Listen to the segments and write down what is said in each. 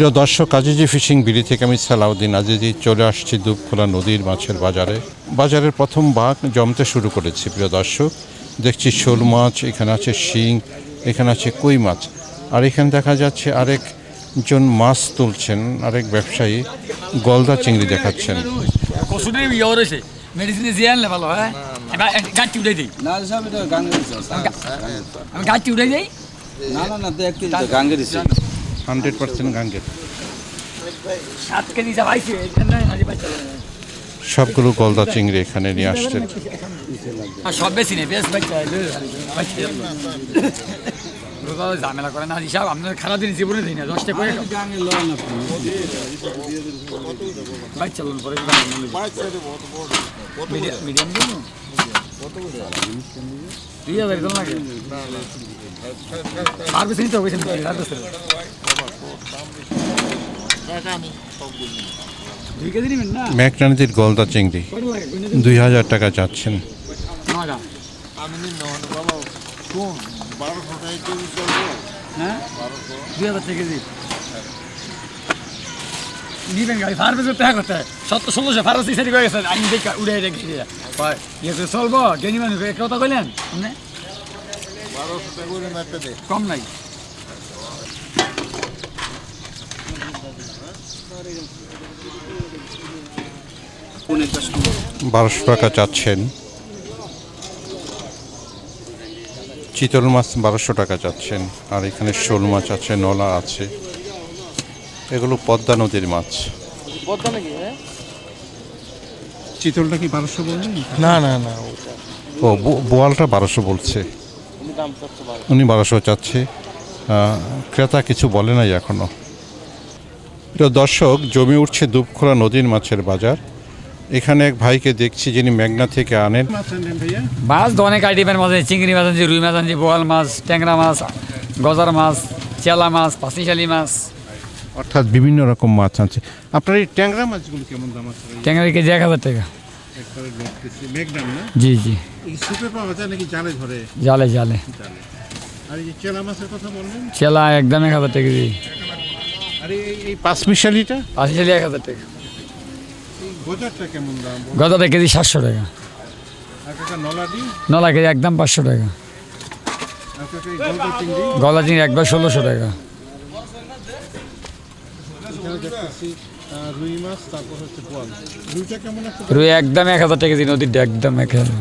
প্রিয় দর্শক আজিজি ফিশিং বিড়ি থেকে আমি সালাউদ্দিন আজিজি চলে আসছি দুপখোলা নদীর মাছের বাজারে। বাজারের প্রথম বাঘ জমতে শুরু করেছি প্রিয় দর্শক। দেখছি শোল মাছ এখানে আছে শিং এখানে আছে কই মাছ। আর এখানে দেখা যাচ্ছে আরেকজন মাছ তুলছেন আরেক ব্যবসায়ী গলদা চিংড়ি দেখাচ্ছেন। ইয়ে মেডিসিনে দিয়ে আনলে ভালো হয়? গাছটি উঠে দিই। না সব এটা গাঙ্গের আমি গাছটি উঠে দিই। না না না দেখতে গাঙ্গের হান্ড্রেড পার্সেন্ট গাঙ্গের। সবগুলো গলদা চিংড়ি এখানে নিয়ে আসছেন। আর সব বেশি নেই বেশ ঝামেলা করে না হিসাব আপনার খারাপ দিন জীবনে দিই না দশটা করে পরে মিডিয়াম দুই হাজার লাগে। আর বেশি নিতে হবে ম্যাকনানিদের গলদা চিংড়ি। দুই হাজার টাকা চাচ্ছেন। নয়টা? আমি নি নহন বাবা কোন? বারোশো টাকা কেজি চলবো? হ্যাঁ? দুই হাজার নিবেন গাড়ি ফার্মেসে দেখা করতে সত্তর ষোলোশো ফার্মেসি সেটি করে গেছেন আমি দেখে উড়ে রেখে দিয়ে চলবো জ্ঞানী মানুষ কথা কইলেন? আপনি বারোশো টাকা করে মেপে দে। কম নাই। বারোশো টাকা চাচ্ছেন। চিতল মাছ বারোশো টাকা চাচ্ছেন। আর এখানে শোল মাছ আছে নলা আছে। এগুলো পদ্মা নদীর মাছ। চিতলটা কি বারোশো বললেন? না না না ও বো- বোয়ালটা বারোশো বলছে। উনি বারোশো চাচ্ছে। ক্রেতা কিছু বলে নাই এখনও প্রিয় দর্শক জমি উঠছে দুপখোলা নদীর মাছের বাজার। এখানে এক ভাইকে দেখছি যিনি মেঘনা থেকে আনেন। মাছ তো অনেক আইটেমের মাছ আছে চিংড়ি মাছ আছে রুই মাছ আছে বোয়াল মাছ ট্যাংরা মাছ গজার মাছ চেলা মাছ পাশিশালি মাছ। অর্থাৎ বিভিন্ন রকম মাছ আছে আপনার এই ট্যাংরা মাছগুলো কেমন দাম আছে? ট্যাংরা কেজি এক হাজার টাকা। একবারে দেখতেছি। মেঘনাম না? জি জি। এই সুপে পাওয়া যায় নাকি জালে ধরে? জালে জালে। আর এই যে চেলা মাছের কথা বললেন? চেলা একদম এক হাজার টাকা কেজি আর এই এই পাঁচমিশালিটা? পাঁচিশালি এক হাজার টাকা। এই গজারটা কেমন দাম? গজাটা কেজি সাতশো টাকা। আর কাকা নলাডি নলা কেজি একদম পাঁচশো টাকা। আর কাকা এই গলদা চিংড়ি? গলা চিংড়ি একবার ষোলোশো টাকা। রুই মাছ তারপর হচ্ছে বোয়াল। রুইটা কেমন আছে রুই একদম এক হাজার টাকা কেজি নদীরটা একদম এক হাজার।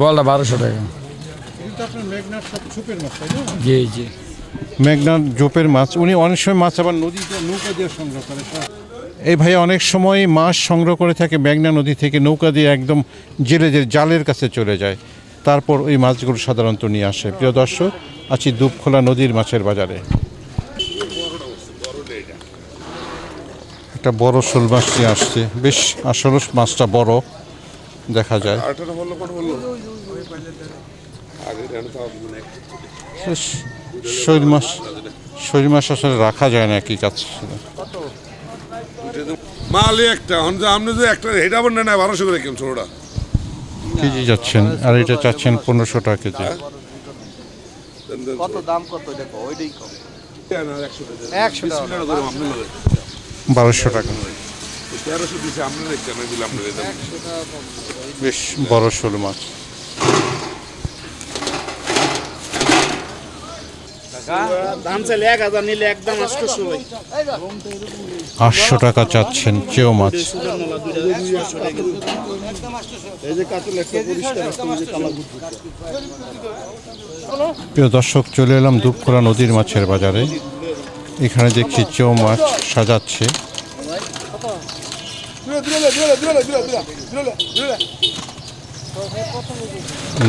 বলটা বারোশো টাকা। কিন্তু আপনার মেঘনার সব সুপের মাছ তাই না? জি জি। মেঘনার জোপের মাছ উনি অনেক সময় মাছ আবার নদীতে নৌকা দিয়ে সংগ্রহ করে এই ভাই অনেক সময় মাছ সংগ্রহ করে থাকে মেঘনা নদী থেকে নৌকা দিয়ে একদম জেলে যে জালের কাছে চলে যায়। তারপর ওই মাছগুলো সাধারণত নিয়ে আসে। প্রিয় দর্শক আছি দুপখোলা নদীর মাছের বাজারে। একটা বড় শোল মাছ নিয়ে আসছে। বেশ আসলে মাছটা বড় দেখা যায়। শৈল মাছ শৈল মাছ আসলে রাখা যায় না কি কাজ। মালই একটা হন যে আপনি যে একটা হেটা বন্যা না বারোশো করে কেমন ছোটটা কেজি যাচ্ছেন আর এটা চাচ্ছেন পনেরোশো টাকা কেজি। কত দাম কত দেখো ওইটাই কম। একশো টাকা। ধরুন আপনি লোক বারোশো টাকা। বেশ, বড় শোল মাছ। আটশো টাকা চাচ্ছেন চেও মাছ। প্রিয় দর্শক, চলে এলাম দুপখোলা নদীর মাছের বাজারে। এখানে দেখছি চেও মাছ সাজাচ্ছে।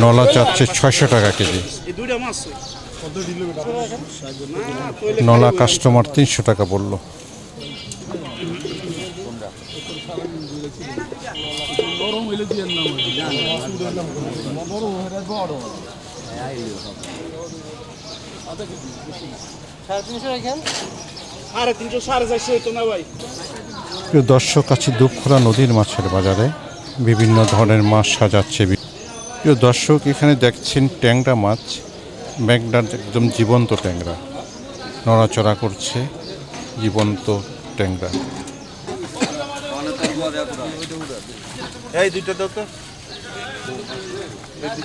নলা চাচ্ছে ছয়শো টাকা কেজি। নলা কাস্টমার তিনশো টাকা বলল। সাড়ে তিনশো সাড়ে চারশো হইতো না ভাই। প্রিয় দর্শক আছে দুপখোলা নদীর মাছের বাজারে। বিভিন্ন ধরনের মাছ সাজাচ্ছে। প্রিয় দর্শক এখানে দেখছেন ট্যাংরা মাছ। ম্যাগনার একদম জীবন্ত ট্যাংরা। নড়াচড়া করছে জীবন্ত ট্যাংরা। এই দুইটা দাও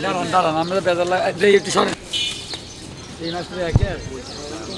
দাঁড়ান দাঁড়ান আমরা বেজার লাগে একটু সরেন এই মাছ একে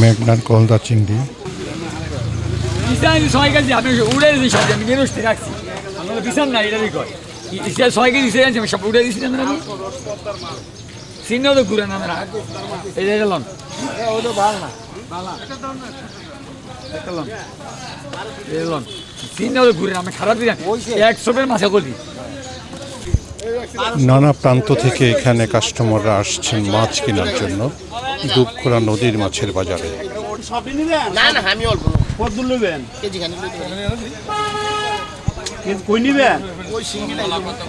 মেঘনার গলদা চিংড়ি। ছয় কেজি আপনি উড়ে দিয়েছি সব আমি নিয়ে বসতে রাখছি আমরা বিছান না এটারই কয়? ছয় কেজি আমি সব উড়ে দিয়েছি আমরা আমি। চিহ্ন তো ঘুরে না। এই যে লন লন চিহ্ন তো ঘুরে আমি খারাপ দিলাম একশো বের করি নানা প্রান্ত থেকে এখানে কাস্টমাররা আসছেন মাছ কেনার জন্য। দুপখোলা নদীর মাছের বাজারে। না না আমি অল্প। কত নেবেন? কেজি খানি কই নিবেন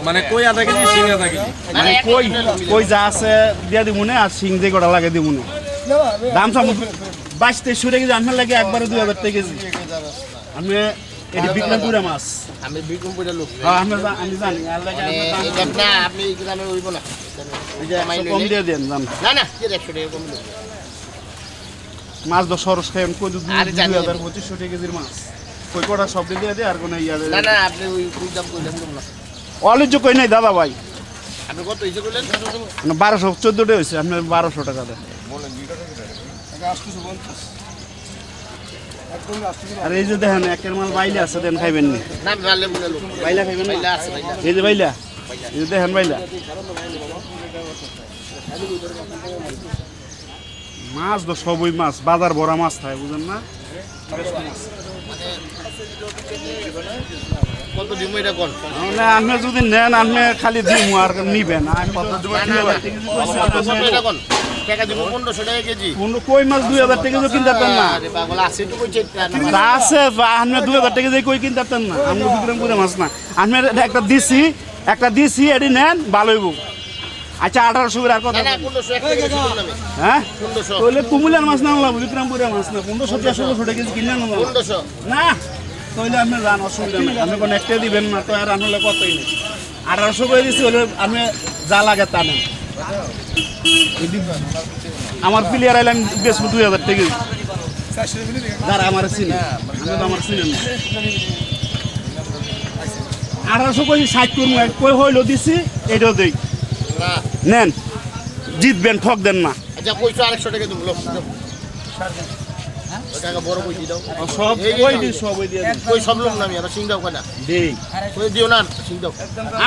মানে কই আধা কেজি সিং আধা কেজি? মানে কই কই যা আছে দিয়া দিব না আর গোটা লাগে দিব না দাম সাম বাইশ তেইশশো টাকা কেজি লাগে একবারে দুই হাজার টাকা কেজি আমি এটি বিক্রমপুরে মাছ। আমি বিক্রমপুরের লোক। হ্যাঁ আমি আমি জানি। আর লাগে মানে না আপনি উইব না। যে কম দিয়ে দেন দাম। না না কি একশো টাকা কম মাছ দশ সরস খাই আমি কই দুই হাজার পঁচিশশো টাকা কেজির মাছ। কই কটা সব দিয়ে দিয়ে আর কোনো ইয়া না না আপনি ওই ওই দাম না অলিজ্য কই নাই দাদা ভাই? আপনি কত হিসেবে করলেন মানে বারোশো চোদ্দোটা হয়েছে আপনার বারোশো টাকা দেন। আর এই যে দেখেন একের মাল বাইলে আছে দেন খাইবেন নি। না বাইলা খাইবেন না? এই যে বাইলা এই যে দেখেন বাইলা। মাছ তো সবই মাছ বাজার ভরা মাছ থাকে বুঝেন না? কত দিব এটা কোন না আপনি যদি নেন আপনি খালি দিম আর নিবেন আর কত দিব দুই না হাজার যদি কইছে, এটা কোন টাকা দিব পনেরোশো টাকা কেজি। কোনো কই মাছ দুই হাজার টাকা কিনতে পারতেন না? আরে পাগল আছে তো কইছে তা আছে বা আপনি দুই হাজার টাকা দিয়ে কই কিনতে পারতেন না? আমি বিক্রম করে মাছ না। আপনি একটা দিছি একটা দিছি এটি নেন ভালো হইব। আচ্ছা আঠারোশো করে আর কত আমি হ্যাঁ? তাহলে কুমিলার মাছ না লাগবে বিক্রমপুরের মাছ না পনেরোশো ষোলোশো টাকা কেজি কিনে আনো না। তাহলে আপনি যান অসুবিধা নেই। আপনি কোনো একটা দিবেন না তো আর আনলে কতই নেই। আঠারোশো করে দিচ্ছি হলে আপনি যা লাগে তা নেন। আমার প্লেয়ার আইলে আমি বেসবো দুই হাজার টাকা যারা আমার চিনি। আমি তো আমার চিনেন না। আঠারোশো কই ষাট করব কই হইল দিছি এটাও দেই। না নেন। জিতবেন ঠক দেন না। আচ্ছা কইছো আরেকশো টাকা দিব লোক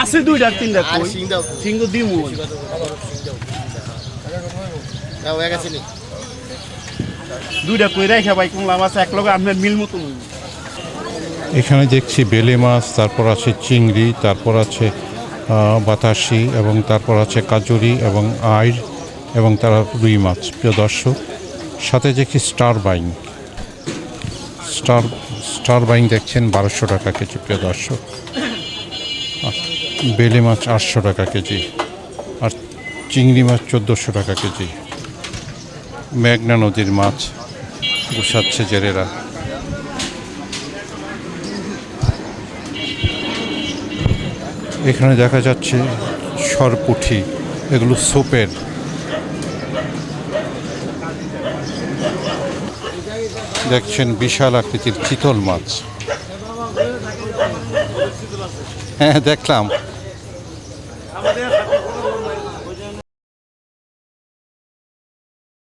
আছে দুইটা তিনটা সিংহ দিমু। দুইটা কই রেখে ভাই কোনলা মাছ এক লগে আপনার মিল মতো এখানে দেখছি বেলে মাছ তারপর আছে চিংড়ি তারপর আছে বাতাসি এবং তারপর আছে কাজুরি এবং আইর এবং তারা রুই মাছ, প্রিয় দর্শক। সাথে দেখছি star buying star star buying দেখছেন বারোশো টাকা কেজি, প্রিয় দর্শক। বেলে মাছ আটশো টাকা কেজি, আর চিংড়ি মাছ চোদ্দোশো টাকা কেজি। মেঘনা নদীর মাছ গুছাচ্ছে জেলেরা। এখানে দেখা যাচ্ছে সরপুঠি এগুলো সোপের। দেখছেন বিশাল আকৃতির চিতল মাছ। হ্যাঁ দেখলাম।